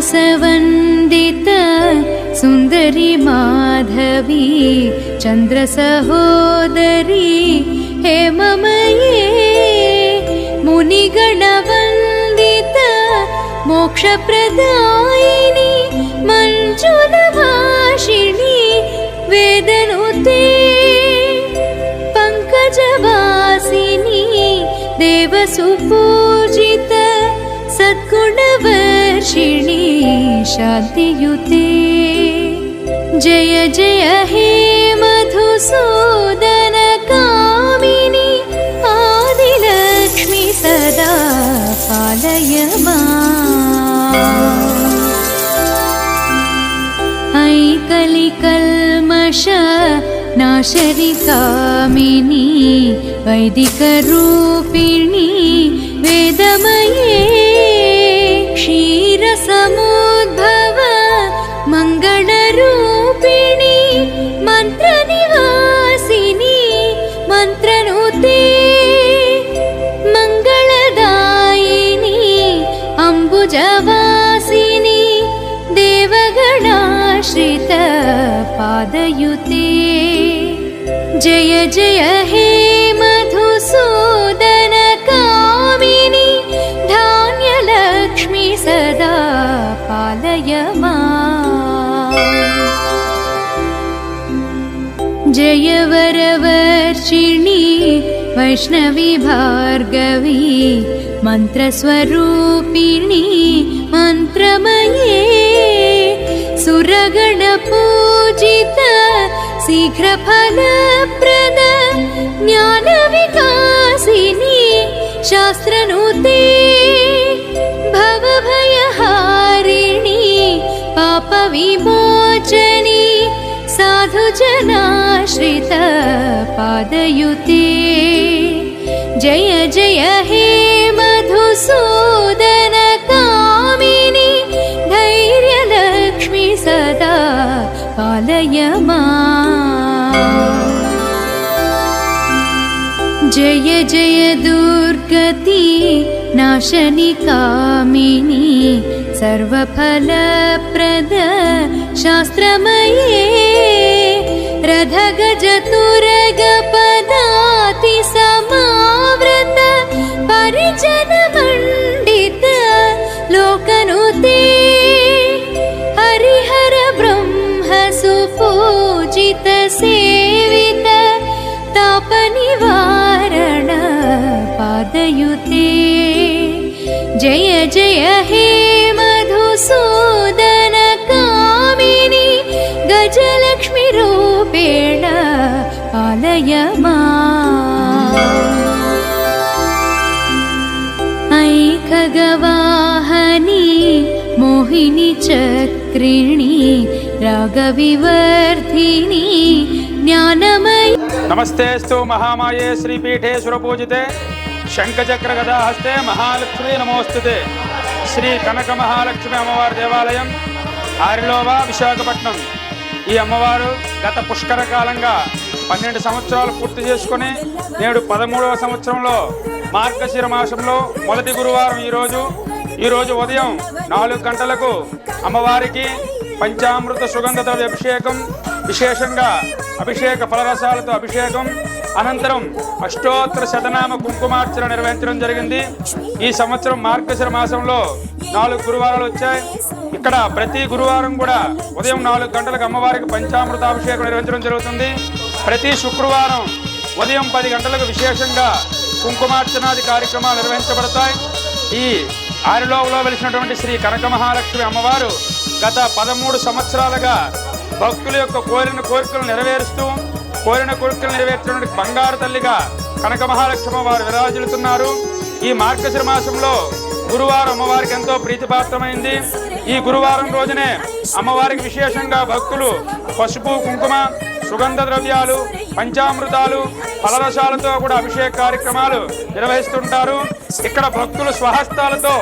मानसवन्दित सुन्दरि माधवी चन्द्रसहोदरी हेममये मुनिगणवन्दित मोक्षप्रदायिनि मञ्जुलभाषिणि वेदनुते पङ्कजवासिनी देवसुपूजित सद्गुणवर्षिणि शान्तियुते जय जय हे मधुसूदन कामिनि आदिलक्ष्मि सदा पालय माम्। ऐकलिकल्मष नाशरिकामिनी वैदिकरूपिणी वेदमये मङ्गलरूपिणी मन्त्रनिवासिनी मन्त्रनुते मङ्गलदायिनी अम्बुजवासिनी देवगणाश्रित पादयुते जय जय हे जय वरवर्षिणि वैष्णवी भार्गवी मन्त्रस्वरूपिणी मन्त्रमये सुरगणपूजित शीघ्रफलप्रद ज्ञानविकासिनी शास्त्रनुते पादयुते। जय जय हे मधुसूदन कामिनि। धैर्यलक्ष्मि सदा पालय माम्। जय जय दुर्गति नाशनि कामिनी। सर्वफलप्रद शास्त्रमये गतुर्गनाति परिजन पालय माम्। ऐ खगवाहनी मोहिनी चक्रिणी रागविवर्धिनी ज्ञानमयी నమస్తేస్తు మహామాయే శ్రీపీఠే సురపూజితే శంఖచక్ర గదాహస్తే మహాలక్ష్మీ నమోస్తుతే శ్రీ కనక మహాలక్ష్మి అమ్మవారి దేవాలయం ఆరిలోవా విశాఖపట్నం ఈ అమ్మవారు గత పుష్కర కాలంగా పన్నెండు సంవత్సరాలు పూర్తి చేసుకుని నేడు పదమూడవ సంవత్సరంలో మార్గశిర మాసంలో మొదటి గురువారం ఈరోజు ఈరోజు ఉదయం నాలుగు గంటలకు అమ్మవారికి పంచామృత సుగంధ ద్రవ్య అభిషేకం విశేషంగా అభిషేక ఫలరసాలతో అభిషేకం అనంతరం అష్టోత్తర శతనామ కుంకుమార్చన నిర్వహించడం జరిగింది. ఈ సంవత్సరం మార్గశిర మాసంలో నాలుగు గురువారాలు వచ్చాయి. ఇక్కడ ప్రతి గురువారం కూడా ఉదయం నాలుగు గంటలకు అమ్మవారికి పంచామృత అభిషేకం నిర్వహించడం జరుగుతుంది. ప్రతి శుక్రవారం ఉదయం పది గంటలకు విశేషంగా కుంకుమార్చనాది కార్యక్రమాలు నిర్వహించబడతాయి. ఈ ఆరిలోవలో వెలిసినటువంటి శ్రీ కనక మహాలక్ష్మి అమ్మవారు గత పదమూడు సంవత్సరాలుగా భక్తుల యొక్క కోరిన కోరికలు నెరవేరుస్తూ కోరిన కోరికలు నెరవేర్చినటువంటి బంగారు తల్లిగా కనక మహాలక్ష్మి వారు విరాజిల్లుతున్నారు. ఈ మార్గశిర మాసంలో గురువారం అమ్మవారికి ఎంతో ప్రీతిపాత్రమైంది. ఈ గురువారం రోజునే అమ్మవారికి విశేషంగా భక్తులు పసుపు కుంకుమ సుగంధ ద్రవ్యాలు పంచామృతాలు ఫలరసాలతో కూడా అభిషేక కార్యక్రమాలు నిర్వహిస్తుంటారు. ఇక్కడ భక్తులు స్వహస్తాలతో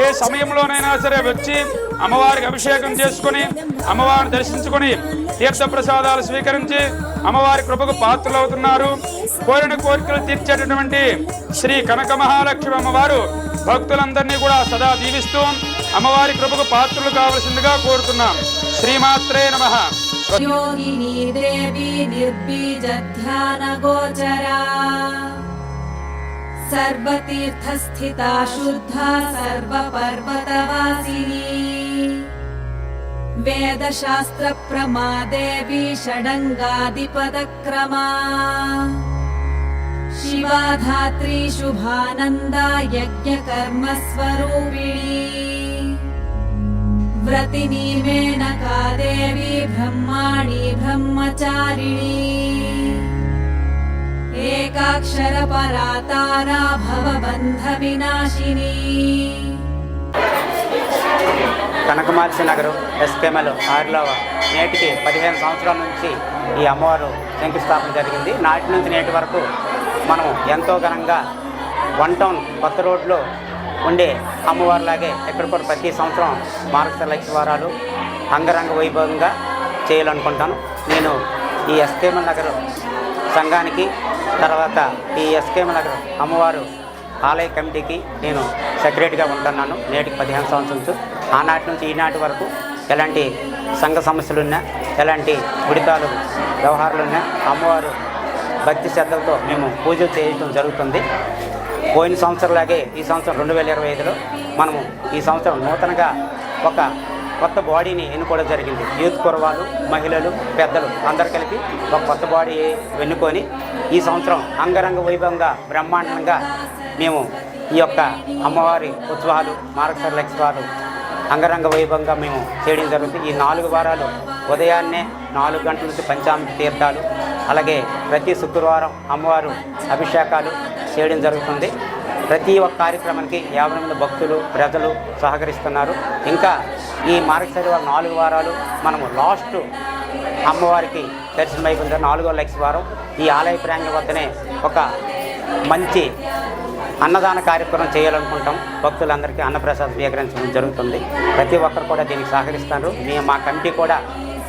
ఏ సమయంలోనైనా సరే వచ్చి అమ్మవారికి అభిషేకం చేసుకుని అమ్మవారిని దర్శించుకుని తీర్థ ప్రసాదాలు స్వీకరించి అమ్మవారి కృపకు పాత్రలవుతున్నారు. కోరిన కోరికలు తీర్చేటటువంటి శ్రీ కనక మహాలక్ష్మి అమ్మవారు భక్తులందరినీ కూడా సదా దీవిస్తూ అమ్మవారి కృపకు పాత్రలు కావలసిందిగా కోరుతున్నాం. శ్రీమాత్రే నమ. योगिनी देवी निर्बीजध्यानगोचरा। सर्वतीर्थस्थिता शुद्धा सर्वपर्वतवासिनी। वेदशास्त्रप्रमा देवी षडङ्गादिपदक्रमा। शिवा धात्री शुभानन्दा यज्ञकर्मस्वरूपिणी। व्रतिनी मेनका देवी ब्रह्माणि ब्रह्मचारिणी एकाक्षरपरातारा भवबन्धविनाशिनी కనకమాల్సి నగరం ఎస్కేమల్ ఆరులవ నేటికి పదిహేను సంవత్సరాల నుంచి ఈ అమ్మవారు శంకుస్థాపన జరిగింది నాటి నుంచి నేటి వరకు మనం ఎంతో ఘనంగా వన్ టౌన్ కొత్త రోడ్లో ఉండే అమ్మవారిలాగే ఇక్కడ కూడా ప్రతి సంవత్సరం మార్గశ లక్ష వారాలు అంగరంగ వైభవంగా చేయాలనుకుంటాను. నేను ఈ ఎస్కేమల్ నగర్ సంఘానికి తర్వాత ఈ ఎస్కేమల్ నగర్ అమ్మవారు ఆలయ కమిటీకి నేను సెక్రటరీగా ఉంటున్నాను. నేటికి పదిహేను సంవత్సరం ఆనాటి నుంచి ఈనాటి వరకు ఎలాంటి సంఘ సమస్యలున్నా ఎలాంటి ఉడితాలు వ్యవహారాలున్నా అమ్మవారు భక్తి శ్రద్ధలతో మేము పూజలు చేయటం జరుగుతుంది. పోయిన సంవత్సరంలాగే ఈ సంవత్సరం రెండు వేల ఇరవై ఐదులో మనము ఈ సంవత్సరం నూతనగా ఒక కొత్త బాడీని ఎన్నుకోవడం జరిగింది. యూత్ కురవాళ్ళు మహిళలు పెద్దలు అందరు కలిపి ఒక కొత్త బాడీ ఎన్నుకొని ఈ సంవత్సరం అంగరంగ వైభవంగా బ్రహ్మాండంగా మేము ఈ యొక్క అమ్మవారి ఉత్సవాలు మార్గశర ఉత్సవాలు అంగరంగ వైభవంగా మేము చేయడం జరుగుతుంది. ఈ నాలుగు వారాలు ఉదయాన్నే నాలుగు గంటల నుంచి పంచామృత తీర్థాలు అలాగే ప్రతి శుక్రవారం అమ్మవారు అభిషేకాలు చేయడం జరుగుతుంది. ప్రతి ఒక్క కార్యక్రమానికి యాభై మంది భక్తులు ప్రజలు సహకరిస్తున్నారు. ఇంకా ఈ మార్గశిర వారం నాలుగు వారాలు మనము లాస్ట్ అమ్మవారికి దర్శనం అయిపోయిన నాలుగో లక్ష వారం ఈ ఆలయ ప్రాంగం వద్దనే ఒక మంచి అన్నదాన కార్యక్రమం చేయాలనుకుంటాం. భక్తులందరికీ అన్నప్రసాదం స్వీకరించడం జరుగుతుంది. ప్రతి ఒక్కరు కూడా దీనికి సహకరిస్తారు. మేము మా కమిటీ కూడా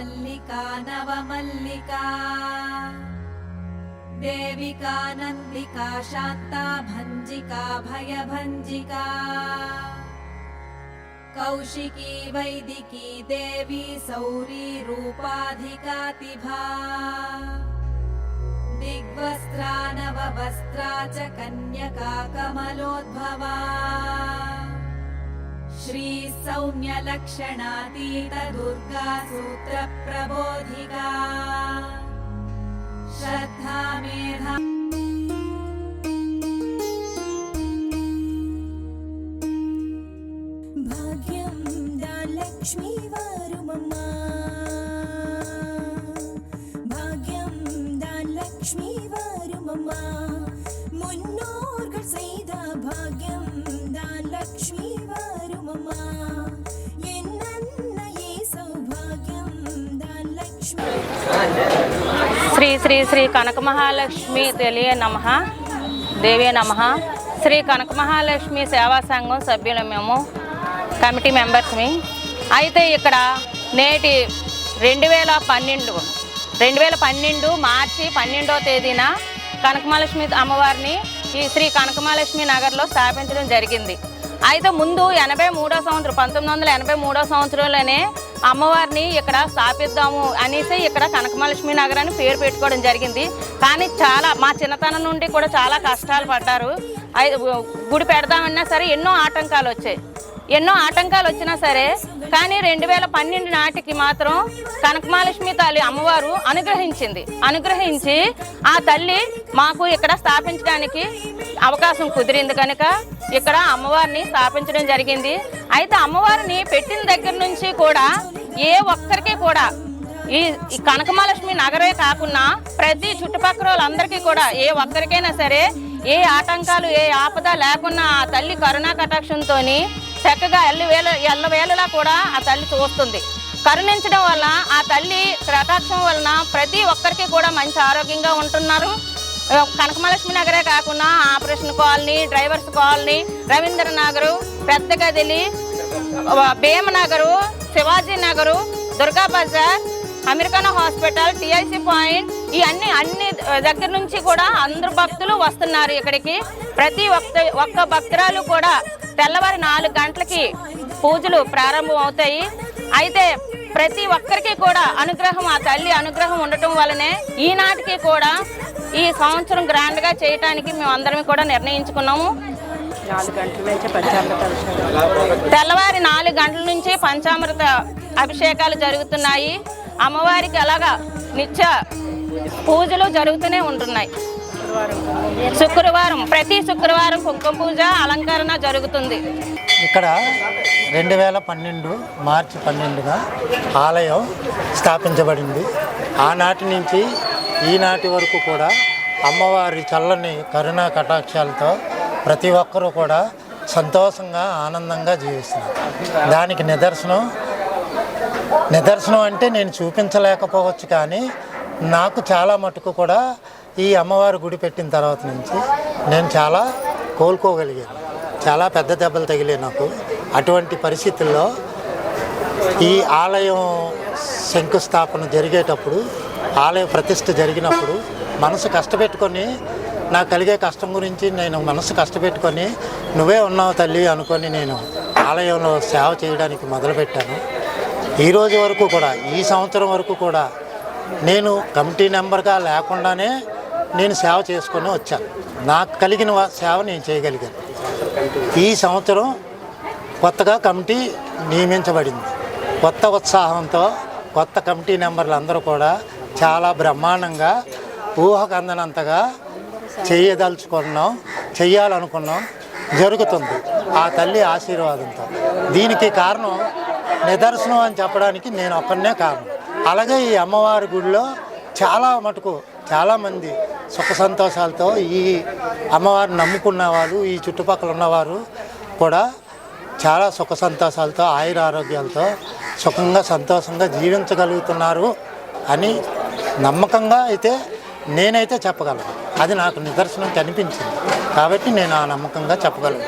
मल्लिका नवमल्लिका देविका नन्दिका शान्ता भञ्जिका भयभञ्जिका कौशिकी वैदिकी देवी सौरी रूपाधिकातिभा दिग्वस्त्रा नववस्त्रा च कन्यका कमलोद्भवा श्री सौम्यलक्षणातीतदुर्गासूत्रप्रबोधिका श्रद्धा मेधा भाग्यं दालक्ष्मी वारु मम भाग्यं दालक्ष्मी శ్రీ శ్రీ శ్రీ కనక మహాలక్ష్మి తెలియ నమ. దేవే నమ. శ్రీ కనక మహాలక్ష్మి సేవా సంఘం సభ్యులు మేము కమిటీ మెంబర్స్మి అయితే ఇక్కడ నేటి రెండు వేల పన్నెండు రెండు వేల పన్నెండు మార్చి పన్నెండో తేదీన కనకమహాలక్ష్మి అమ్మవారిని ఈ శ్రీ కనకమహాలక్ష్మి నగర్లో స్థాపించడం జరిగింది. అయితే ముందు ఎనభై మూడో సంవత్సరం పంతొమ్మిది వందల ఎనభై మూడో సంవత్సరంలోనే అమ్మవారిని ఇక్కడ స్థాపిద్దాము అనేసి ఇక్కడ కనకమలక్ష్మి నగర్ అని పేరు పెట్టుకోవడం జరిగింది. కానీ చాలా మా చిన్నతనం నుండి కూడా చాలా కష్టాలు పడ్డారు. గుడి పెడదామన్నా సరే ఎన్నో ఆటంకాలు వచ్చాయి. ఎన్నో ఆటంకాలు వచ్చినా సరే కానీ రెండు వేల పన్నెండు నాటికి మాత్రం కనకమహాలక్ష్మి తల్లి అమ్మవారు అనుగ్రహించింది. అనుగ్రహించి ఆ తల్లి మాకు ఇక్కడ స్థాపించడానికి అవకాశం కుదిరింది కనుక ఇక్కడ అమ్మవారిని స్థాపించడం జరిగింది. అయితే అమ్మవారిని పెట్టిన దగ్గర నుంచి కూడా ఏ ఒక్కరికి కూడా ఈ కనకమహాలక్ష్మి నగరే కాకుండా ప్రతి చుట్టుపక్కల వాళ్ళందరికీ కూడా ఏ ఒక్కరికైనా సరే ఏ ఆటంకాలు ఏ ఆపద లేకున్నా ఆ తల్లి కరుణా కటాక్షంతో చక్కగా ఎల్లవేళ ఎల్లవేళలా కూడా ఆ తల్లి చూస్తుంది. కరుణించడం వల్ల ఆ తల్లి కటాక్షం వలన ప్రతి ఒక్కరికి కూడా మంచి ఆరోగ్యంగా ఉంటున్నారు. కనకమలక్ష్మి నగరే కాకుండా operation colony drivers colony Ravindra Nagar Pedda Gadili Bheemanagar Shivaji Nagar Durga Bazar American hospital TIC point ఈ అన్ని అన్ని దగ్గర నుంచి కూడా అందరు భక్తులు వస్తున్నారు ఇక్కడికి. ప్రతి ఒక్క ఒక్క భక్తురాలు కూడా తెల్లవారి నాలుగు గంటలకి పూజలు ప్రారంభం అవుతాయి. అయితే ప్రతి ఒక్కరికి కూడా అనుగ్రహం ఆ తల్లి అనుగ్రహం ఉండటం వల్లనే ఈనాటికి కూడా ఈ సంవత్సరం గ్రాండ్గా చేయటానికి మేము అందరం కూడా నిర్ణయించుకున్నాము. తెల్లవారి నాలుగు గంటల నుంచి పంచామృత అభిషేకాలు జరుగుతున్నాయి. అమ్మవారికి అలాగా నిత్య పూజలు జరుగుతూనే ఉంటున్నాయి. శుక్రవారం ప్రతి శుక్రవారం కుంకుమ పూజ అలంకరణ జరుగుతుంది. ఇక్కడ రెండు వేల పన్నెండు మార్చి పన్నెండున ఆలయం స్థాపించబడింది. ఆనాటి నుంచి ఈనాటి వరకు కూడా అమ్మవారి చల్లని కరుణా కటాక్షాలతో ప్రతి ఒక్కరూ కూడా సంతోషంగా ఆనందంగా జీవిస్తున్నారు. దానికి నిదర్శనం నిదర్శనం అంటే నేను చూపించలేకపోవచ్చు కానీ నాకు చాలా మటుకు కూడా ఈ అమ్మవారి గుడి పెట్టిన తర్వాత నుంచి నేను చాలా కోలుకోగలిగాను. చాలా పెద్ద దెబ్బలు తగిలాయి నాకు. అటువంటి పరిస్థితుల్లో ఈ ఆలయం శంకుస్థాపన జరిగేటప్పుడు ఆలయ ప్రతిష్ఠ జరిగినప్పుడు మనసు కష్టపెట్టుకొని నాకు కలిగే కష్టం గురించి నేను మనసు కష్టపెట్టుకొని నువ్వే ఉన్నావు తల్లి అనుకొని నేను ఆలయంలో సేవ చేయడానికి మొదలుపెట్టాను. ఈ రోజు వరకు కూడా ఈ సంవత్సరం వరకు కూడా నేను కమిటీ నెంబర్గా లేకుండానే నేను సేవ చేసుకొని వచ్చాను. నాకు కలిగిన సేవ నేను చేయగలిగాను. ఈ సంవత్సరం కొత్తగా కమిటీ నియమించబడింది. కొత్త ఉత్సాహంతో కొత్త కమిటీ నెంబర్లు అందరూ కూడా చాలా బ్రహ్మాండంగా ఊహకు అందనంతగా చేయదలుచుకున్నాం చెయ్యాలనుకున్నాం జరుగుతుంది. ఆ తల్లి ఆశీర్వాదంతో. దీనికి కారణం నిదర్శనం అని చెప్పడానికి నేను ఒక్కనే కారణం. అలాగే ఈ అమ్మవారి గుడిలో చాలా మటుకు చాలామంది సుఖ సంతోషాలతో ఈ అమ్మవారిని నమ్ముకున్న వాళ్ళు ఈ చుట్టుపక్కల ఉన్నవారు కూడా చాలా సుఖ సంతోషాలతో ఆయుర ఆరోగ్యాలతో సుఖంగా సంతోషంగా జీవించగలుగుతున్నారు అని నమ్మకంగా అయితే నేనైతే చెప్పగలను. అది నాకు నిదర్శనం కనిపించింది. కాబట్టి నేను ఆ నమ్మకంగా చెప్పగలను.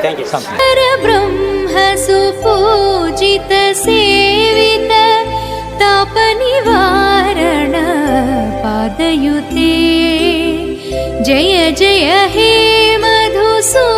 థ్యాంక్ యూ సంపూజిత तापनिवारण पादयुते। जय जय हे मधुसू